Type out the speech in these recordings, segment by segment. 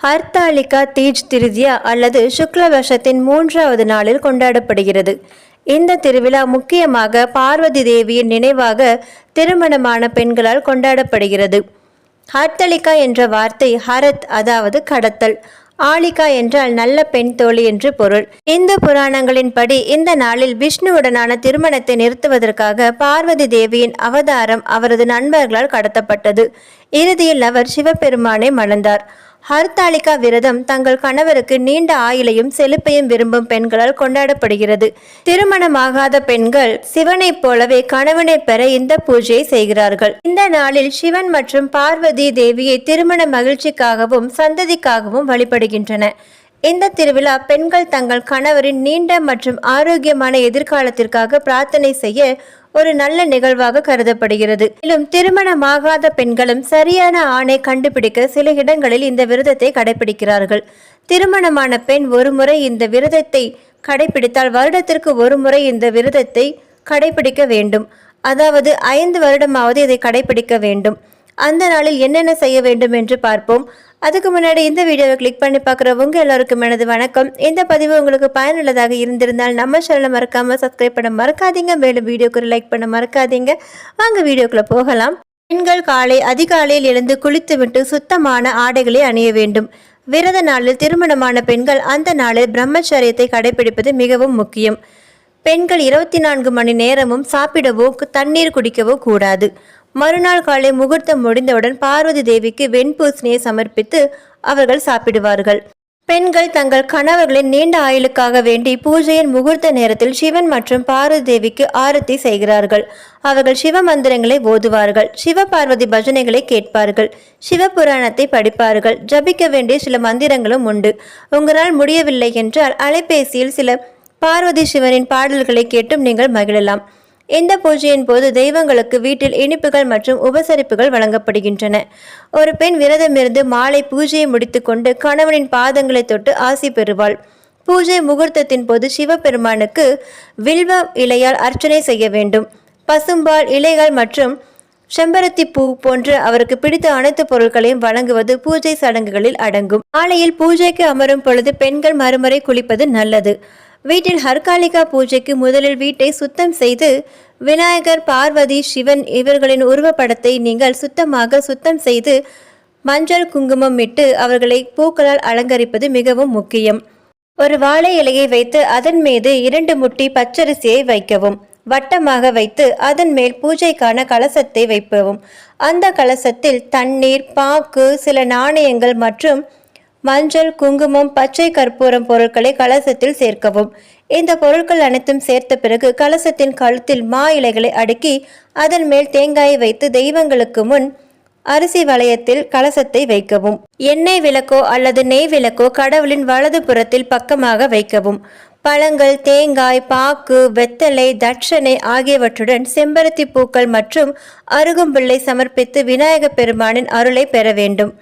ஹர்த்தாலிகா தீஜ் திருதியா அல்லது சுக்லவர்ஷத்தின் மூன்றாவது நாளில் கொண்டாடப்படுகிறது. இந்த திருவிழா முக்கியமாக பார்வதி தேவியின் நினைவாக திருமணமான பெண்களால் கொண்டாடப்படுகிறது. ஹர்த்தலிகா என்ற வார்த்தை ஹரத் அதாவது கடத்தல். ஆலிகா என்றால் நல்ல பெண் தோழி என்று பொருள். இந்து புராணங்களின்படி இந்த நாளில் விஷ்ணுவுடனான திருமணத்தை நிறுத்துவதற்காக பார்வதி தேவியின் அவதாரம் அவரது நண்பர்களால் கடத்தப்பட்டது. இறுதியில் அவர் சிவபெருமானை மணந்தார். ஹர்த்தாலிகா விரதம் தங்கள் கணவருக்கு நீண்ட ஆயுளையும் செழிப்பையும் விரும்பும் பெண்களால் கொண்டாடப்படுகிறது. திருமணமாகாத பெண்கள் சிவனைப் போலவே கணவனை பெற இந்த பூஜையை செய்கிறார்கள். இந்த நாளில் சிவன் மற்றும் பார்வதி தேவியை திருமண மகிழ்ச்சிக்காகவும் சந்ததிக்காகவும் வழிபடுகின்றன. இந்த திருவிழா பெண்கள் தங்கள் கணவரின் நீண்ட மற்றும் ஆரோக்கியமான எதிர்காலத்திற்காக பிரார்த்தனை செய்ய ஒரு நல்ல நிகழ்வாக கருதப்படுகிறது. மேலும் திருமணமாகாத பெண்களும் சரியான ஆணை கண்டுபிடிக்க சில இடங்களில் இந்த விரதத்தை கடைபிடிக்கிறார்கள். திருமணமான பெண் ஒருமுறை இந்த விரதத்தை கடைபிடித்தால் வருடத்திற்கு ஒரு முறை இந்த விரதத்தை கடைபிடிக்க வேண்டும். அதாவது ஐந்து வருடமாவது இதை கடைபிடிக்க வேண்டும். அந்த நாளில் என்னென்ன செய்ய வேண்டும் என்று பார்ப்போம். அதுக்கு முன்னாடி இந்த வீடியோவை கிளிக் பண்ணி பார்க்குறவங்க எல்லோருக்கும் எனது வணக்கம். இந்த பதிவு உங்களுக்கு பயனுள்ளதாக இருந்திருந்தால் நம்ம சேனலை மறக்காமல் சப்ஸ்கிரைப் பண்ண மறக்காதீங்க. மேலும் வீடியோக்கு லைக் பண்ண மறக்காதீங்க. வாங்க வீடியோக்குள்ளே போகலாம். பெண்கள் காலை அதிகாலையில் எழுந்து குளித்துவிட்டு சுத்தமான ஆடைகளை அணிய வேண்டும். விரத நாளில் திருமணமான பெண்கள் அந்த நாளில் பிரம்மச்சரியத்தை கடைபிடிப்பது மிகவும் முக்கியம். பெண்கள் இருபத்தி நான்கு மணி நேரமும் சாப்பிடவோ தண்ணீர் குடிக்கவோ கூடாது. மறுநாள் காலை முகூர்த்தம் முடிந்தவுடன் பார்வதி தேவிக்கு வெண்பூசணியை சமர்ப்பித்து அவர்கள் சாப்பிடுவார்கள். பெண்கள் தங்கள் கணவர்களின் நீண்ட ஆயுளுக்காக வேண்டி பூஜையின் முகூர்த்த நேரத்தில் சிவன் மற்றும் பார்வதி தேவிக்கு ஆரத்தி செய்கிறார்கள். அவர்கள் சிவ மந்திரங்களை ஓதுவார்கள். சிவ பார்வதி பஜனைகளை கேட்பார்கள். சிவபுராணத்தை படிப்பார்கள். ஜபிக்க வேண்டிய சில மந்திரங்களும் உண்டு. உங்களால் முடியவில்லை என்றால் அலைபேசியில் சில பார்வதி சிவனின் பாடல்களை கேட்டும் நீங்கள் மகிழலாம். இந்த பூஜையின் போது தெய்வங்களுக்கு வீட்டில் இனிப்புகள் மற்றும் உபசரிப்புகள் வழங்கப்படுகின்றன. ஒரு பெண் விரதமிருந்து மாலை பூஜையை முடித்துக்கொண்டு கணவனின் பாதங்களை தொட்டு ஆசி பெறுவாள். பூஜை முகூர்த்தத்தின் போது சிவபெருமானுக்கு வில்வ இலையால் அர்ச்சனை செய்ய வேண்டும். பசும்பால் இலைகள் மற்றும் செம்பருத்தி பூ போன்ற அவருக்கு பிடித்த அனைத்து பொருட்களையும் வழங்குவது பூஜை சடங்குகளில் அடங்கும். மாலையில் பூஜைக்கு அமரும் பொழுது பெண்கள் மறுமுறை குளிப்பது நல்லது. வீட்டில் ஹர்காலிகா பூஜைக்கு முதலில் வீட்டை சுத்தம் செய்து விநாயகர் பார்வதி சிவன் இவர்களின் உருவப்படத்தை நீங்கள் சுத்தமாக சுத்தம் செய்து மஞ்சள் குங்குமம் இட்டு அவர்களை பூக்களால் அலங்கரிப்பது மிகவும் முக்கியம். ஒரு வாழை இலையை வைத்து அதன் மீது இரண்டு முட்டி பச்சரிசியை வைக்கவும். வட்டமாக வைத்து அதன் மேல் பூஜைக்கான கலசத்தை வைப்பவும். அந்த கலசத்தில் தண்ணீர் பாக்கு சில நாணயங்கள் மற்றும் மஞ்சள் குங்குமம் பச்சை கற்பூரம் பொருட்களை கலசத்தில் சேர்க்கவும். இந்த பொருட்கள் அனைத்தும் சேர்த்த பிறகு கலசத்தின் கழுத்தில் மா இலைகளை அடுக்கி அதன் மேல் தேங்காயை வைத்து தெய்வங்களுக்கு முன் அரிசி வளையத்தில் கலசத்தை வைக்கவும். எண்ணெய் விளக்கோ அல்லது நெய் விளக்கோ கடவுளின் வலது புறத்தில் பக்கமாக வைக்கவும். பழங்கள் தேங்காய் பாக்கு வெத்தலை தட்சணை ஆகியவற்றுடன் செம்பருத்தி பூக்கள் மற்றும் அருகும்பிள்ளை சமர்ப்பித்து விநாயகப் பெருமானின் அருளை பெற வேண்டும்.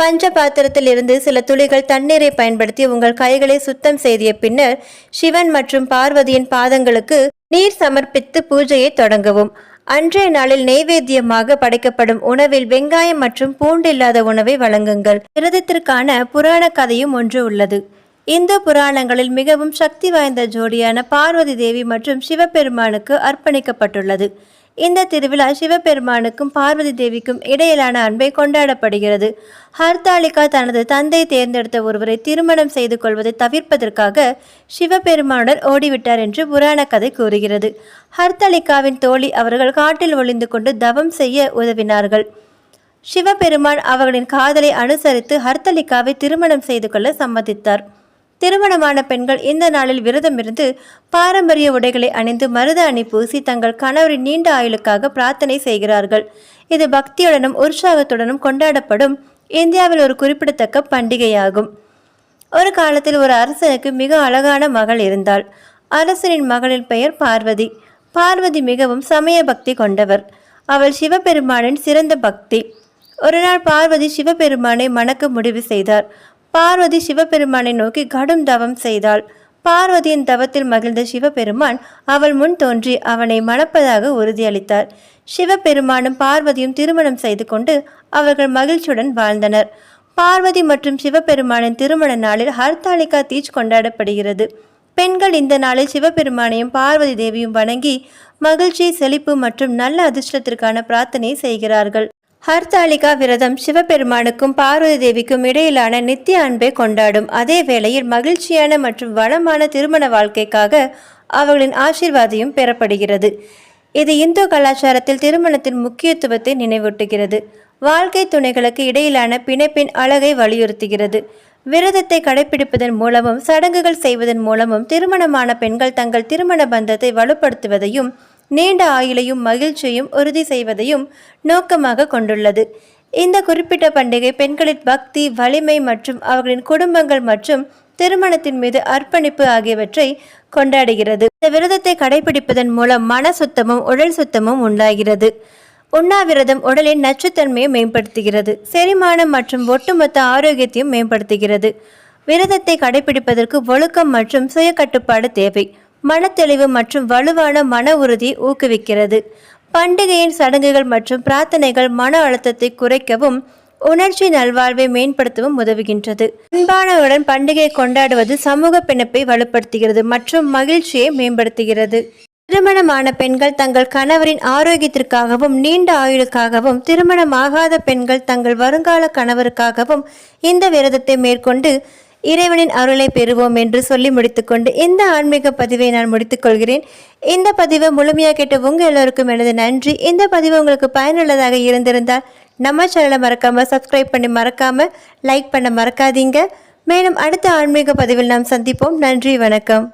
பஞ்ச பாத்திரத்தில் இருந்து சில துளிகள் தண்ணீரை பயன்படுத்தி உங்கள் கைகளை சுத்தம் செய்திய பின்னர் சிவன் மற்றும் பார்வதியின் பாதங்களுக்கு நீர் சமர்ப்பித்து பூஜையை தொடங்கவும். அன்றைய நாளில் நெய்வேத்தியமாக படைக்கப்படும் உணவில் வெங்காயம் மற்றும் பூண்டு இல்லாத உணவை வழங்குங்கள். விரதத்திற்கான புராண கதையும் ஒன்று உள்ளது. இந்து புராணங்களில் மிகவும் சக்தி வாய்ந்த ஜோடியான பார்வதி தேவி மற்றும் சிவபெருமானுக்கு அர்ப்பணிக்கப்பட்டுள்ளது. இந்த திருவிழா சிவபெருமானுக்கும் பார்வதி தேவிக்கும் இடையிலான அன்பை கொண்டாடப்படுகிறது. ஹர்தாலிகா தனது தந்தை தேர்ந்தெடுத்த ஒருவரை திருமணம் செய்து கொள்வதை தவிர்ப்பதற்காக சிவபெருமானர் ஓடிவிட்டார் என்று புராண கதை கூறுகிறது. ஹர்தாலிகாவின் தோழி அவர்கள் காட்டில் ஒளிந்து கொண்டு தவம் செய்ய உதவினார்கள். சிவபெருமான் அவர்களின் காதலை அனுசரித்து ஹர்தலிகாவை திருமணம் செய்து கொள்ள சம்மதித்தார். திருமணமான பெண்கள் இந்த நாளில் விரதமிருந்து பாரம்பரிய உடைகளை அணிந்து மருத அணி பூசி தங்கள் கணவரின் நீண்ட ஆயுளுக்காக பிரார்த்தனை செய்கிறார்கள். இது பக்தியுடனும் உற்சாகத்துடனும் கொண்டாடப்படும் இந்தியாவில் ஒரு குறிப்பிடத்தக்க பண்டிகையாகும். ஒரு காலத்தில் ஒரு அரசனுக்கு மிக அழகான மகள் இருந்தாள். அரசனின் மகளின் பெயர் பார்வதி. பார்வதி மிகவும் சமய பக்தி கொண்டவர். அவள் சிவபெருமானின் சிறந்த பக்தி. ஒரு நாள் பார்வதி சிவபெருமானை மணக்க முடிவு செய்தார். பார்வதி சிவபெருமானை நோக்கி கடும் தவம் செய்தாள். பார்வதியின் தவத்தில் மகிழ்ந்த சிவபெருமான் அவள் முன் தோன்றி அவனை மணப்பதாக உறுதியளித்தார். சிவபெருமானும் பார்வதியும் திருமணம் செய்து கொண்டு அவர்கள் மகிழ்ச்சியுடன் வாழ்ந்தனர். பார்வதி மற்றும் சிவபெருமானின் திருமண நாளில் ஹர்த்தாலிகா தீஜ் கொண்டாடப்படுகிறது. பெண்கள் இந்த நாளில் சிவபெருமானையும் பார்வதி தேவியும் வணங்கி மகிழ்ச்சி செழிப்பு மற்றும் நல்ல அதிர்ஷ்டத்திற்கான பிரார்த்தனை செய்கிறார்கள். ஹர்தாலிகா விரதம் சிவபெருமானுக்கும் பார்வதி தேவிக்கும் இடையிலான நித்திய அன்பை கொண்டாடும் அதே வேளையில் மகிழ்ச்சியான மற்றும் வளமான திருமண வாழ்க்கைக்காக அவர்களின் ஆசீர்வாதையும் பெறப்படுகிறது. இது இந்து கலாச்சாரத்தில் திருமணத்தின் முக்கியத்துவத்தை நினைவூட்டுகிறது. வாழ்க்கை துணைகளுக்கு இடையிலான பிணைப்பின் அழகை வலியுறுத்துகிறது. விரதத்தை கடைபிடிப்பதன் மூலமும் சடங்குகள் செய்வதன் மூலமும் திருமணமான பெண்கள் தங்கள் திருமண பந்தத்தை வலுப்படுத்துவதையும் நீண்ட ஆயுளையும் மகிழ்ச்சியையும் உறுதி செய்வதையும் நோக்கமாக கொண்டுள்ளது. இந்த குறிப்பிட்ட பண்டிகை பெண்களின் பக்தி வலிமை மற்றும் அவர்களின் குடும்பங்கள் மற்றும் திருமணத்தின் மீது அர்ப்பணிப்பு ஆகியவற்றை கொண்டாடுகிறது. இந்த விரதத்தை கடைபிடிப்பதன் மூலம் மன சுத்தமும் உடல் சுத்தமும் உண்டாகிறது. உண்ணாவிரதம் உடலின் நச்சுத்தன்மையை மேம்படுத்துகிறது. செரிமானம் மற்றும் ஒட்டுமொத்த ஆரோக்கியத்தையும் மேம்படுத்துகிறது. விரதத்தை கடைபிடிப்பதற்கு ஒழுக்கம் மற்றும் சுய கட்டுப்பாடு தேவை. மனத்தெளிவு மற்றும் வலுவான மன உறுதியை ஊக்குவிக்கிறது. பண்டிகையின் சடங்குகள் மற்றும் பிரார்த்தனைகள் மன அழுத்தத்தை குறைக்கவும் உணர்ச்சி நல்வாழ்வை மேம்படுத்தவும் உதவுகின்றது. அன்பானவுடன் பண்டிகையை கொண்டாடுவது சமூக பிணைப்பை வலுப்படுத்துகிறது மற்றும் மகிழ்ச்சியை மேம்படுத்துகிறது. திருமணமான பெண்கள் தங்கள் கணவரின் ஆரோக்கியத்திற்காகவும் நீண்ட ஆயுளுக்காகவும் திருமணமாகாத பெண்கள் தங்கள் வருங்கால கணவருக்காகவும் இந்த விரதத்தை மேற்கொண்டு இறைவனின் அருளை பெறுவோம் என்று சொல்லி முடித்துக்கொண்டு இந்த ஆன்மீக பதிவை நான் முடித்துக்கொள்கிறேன். இந்த பதிவை முழுமையாக கேட்ட உங்கள் எல்லோருக்கும் எனது நன்றி. இந்த பதிவு உங்களுக்கு பயனுள்ளதாக இருந்திருந்தால் நம்ம சேனலை மறக்காமல் சப்ஸ்கிரைப் பண்ணி மறக்காமல் லைக் பண்ண மறக்காதீங்க. மேலும் அடுத்த ஆன்மீக பதிவில் நாம் சந்திப்போம். நன்றி வணக்கம்.